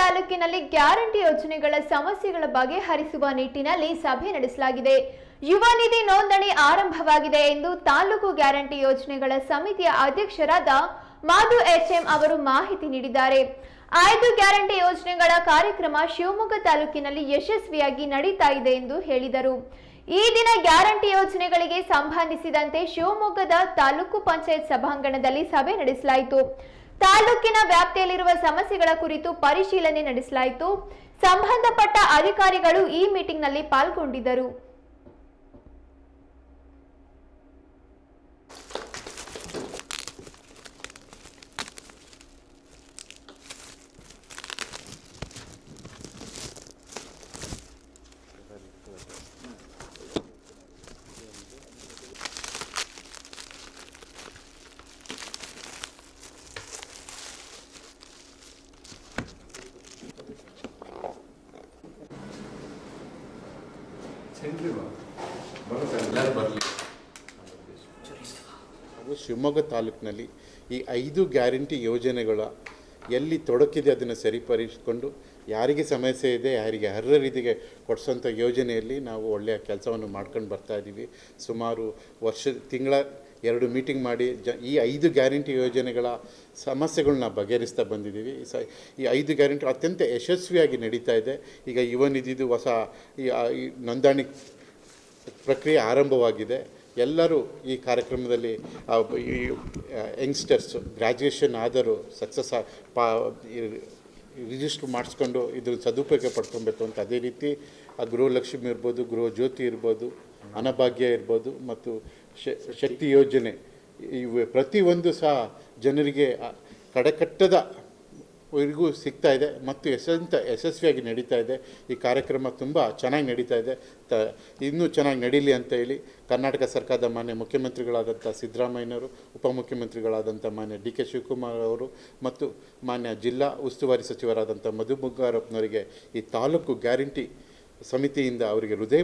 ತಾಲೂಕಿನಲ್ಲಿ ಗ್ಯಾರಂಟಿ ಯೋಜನೆಗಳ ಸಮಸ್ಯೆಗಳ ಬಗ್ಗೆ ಹರಿಸುವ ನಿಟ್ಟಿನಲ್ಲಿ ಸಭೆ ನಡೆಸಲಾಗಿದೆ. ಯುವ ನಿಧಿ ನೋಂದಣಿ ಆರಂಭವಾಗಿದೆ ಎಂದು ತಾಲೂಕು ಗ್ಯಾರಂಟಿ ಯೋಜನೆಗಳ ಸಮಿತಿಯ ಅಧ್ಯಕ್ಷರಾದ ಮಾಧು ಎಚ್ಎಂ ಅವರು ಮಾಹಿತಿ ನೀಡಿದ್ದಾರೆ. ಆಯ್ದು ಗ್ಯಾರಂಟಿ ಯೋಜನೆಗಳ ಕಾರ್ಯಕ್ರಮ ಶಿವಮೊಗ್ಗ ತಾಲೂಕಿನಲ್ಲಿ ಯಶಸ್ವಿಯಾಗಿ ನಡೀತಾ ಇದೆ ಎಂದು ಹೇಳಿದರು. ಈ ದಿನ ಗ್ಯಾರಂಟಿ ಯೋಜನೆಗಳಿಗೆ ಸಂಬಂಧಿಸಿದಂತೆ ಶಿವಮೊಗ್ಗದ ತಾಲೂಕು ಪಂಚಾಯತ್ ಸಭಾಂಗಣದಲ್ಲಿ ಸಭೆ ನಡೆಸಲಾಯಿತು. ತಾಲೂಕಿನ ವ್ಯಾಪ್ತಿಯಲ್ಲಿರುವ ಸಮಸ್ಯೆಗಳ ಕುರಿತು ಪರಿಶೀಲನೆ ನಡೆಸಲಾಯಿತು. ಸಂಬಂಧಪಟ್ಟ ಅಧಿಕಾರಿಗಳು ಈ ಮೀಟಿಂಗ್ನಲ್ಲಿ ಪಾಲ್ಗೊಂಡಿದ್ದರು. ಹಾಗೂ ಶಿವಮೊಗ್ಗ ತಾಲೂಕಿನಲ್ಲಿ ಈ ಐದು ಗ್ಯಾರಂಟಿ ಯೋಜನೆಗಳ ಎಲ್ಲಿ ತೊಡಕಿದೆ ಅದನ್ನು ಸರಿಪಡಿಸಿಕೊಂಡು ಯಾರಿಗೆ ಸಮಸ್ಯೆ ಇದೆ ಯಾರಿಗೆ ಅರ್ಹರಿದಿಗೆ ಕೊಡಿಸೋಂಥ ಯೋಜನೆಯಲ್ಲಿ ನಾವು ಒಳ್ಳೆಯ ಕೆಲಸವನ್ನು ಮಾಡ್ಕೊಂಡು ಬರ್ತಾ ಇದ್ದೀವಿ. ಸುಮಾರು ವರ್ಷ ತಿಂಗಳ ಎರಡು ಮೀಟಿಂಗ್ ಮಾಡಿ ಜ, ಈ ಐದು ಗ್ಯಾರಂಟಿ ಯೋಜನೆಗಳ ಸಮಸ್ಯೆಗಳನ್ನ ಬಗೆಹರಿಸ್ತಾ ಬಂದಿದ್ದೀವಿ. ಸ, ಈ ಐದು ಗ್ಯಾರಂಟಿ ಅತ್ಯಂತ ಯಶಸ್ವಿಯಾಗಿ ನಡೀತಾ ಇದೆ. ಈಗ ಯುವ ನಿಧಿದು ಹೊಸ ಈ ನೋಂದಣಿ ಪ್ರಕ್ರಿಯೆ ಆರಂಭವಾಗಿದೆ. ಎಲ್ಲರೂ ಈ ಕಾರ್ಯಕ್ರಮದಲ್ಲಿ ಈ ಯಂಗ್ಸ್ಟರ್ಸ್, ಗ್ರ್ಯಾಜುಯೇಷನ್ ಆದರೂ ಸಕ್ಸಸ್ ಪಾ ರಿಜಿಸ್ಟ್ರ್ ಮಾಡಿಸ್ಕೊಂಡು ಇದ್ರ ಸದುಪಯೋಗ ಪಡ್ಕೊಬೇಕು ಅಂತ ಅದೇ ರೀತಿ, ಆ ಗೃಹಲಕ್ಷ್ಮಿ ಇರ್ಬೋದು ಗೃಹ ಜ್ಯೋತಿ ಇರ್ಬೋದು, ಅನಭಾಗ್ಯ ಇರ್ಬೋದು, ಮತ್ತು ಶಕ್ತಿ ಯೋಜನೆ. ಇವು ಪ್ರತಿಯೊಂದು ಸಹ ಜನರಿಗೆ ಕಡಕಟ್ಟದ ವರೆಗೂ ಸಿಗ್ತಾ ಇದೆ ಮತ್ತು ಯಶಂತ ಯಶಸ್ವಿಯಾಗಿ ನಡೀತಾ ಇದೆ. ಈ ಕಾರ್ಯಕ್ರಮ ತುಂಬ ಚೆನ್ನಾಗಿ ನಡೀತಾ ಇದೆ. ತ ಇನ್ನೂ ಚೆನ್ನಾಗಿ ನಡೀಲಿ ಅಂತ ಹೇಳಿ ಕರ್ನಾಟಕ ಸರ್ಕಾರದ ಮಾನ್ಯ ಮುಖ್ಯಮಂತ್ರಿಗಳಾದಂಥ ಸಿದ್ದರಾಮಯ್ಯನವರು ಉಪಮುಖ್ಯಮಂತ್ರಿಗಳಾದಂಥ ಮಾನ್ಯ ಡಿ ಕೆ ಶಿವಕುಮಾರ್ ಅವರು ಮತ್ತು ಮಾನ್ಯ ಜಿಲ್ಲಾ ಉಸ್ತುವಾರಿ ಸಚಿವರಾದಂಥ ಮಧು ಈ ತಾಲೂಕು ಗ್ಯಾರಂಟಿ ಸಮಿತಿಯಿಂದ ಅವರಿಗೆ ಹೃದಯ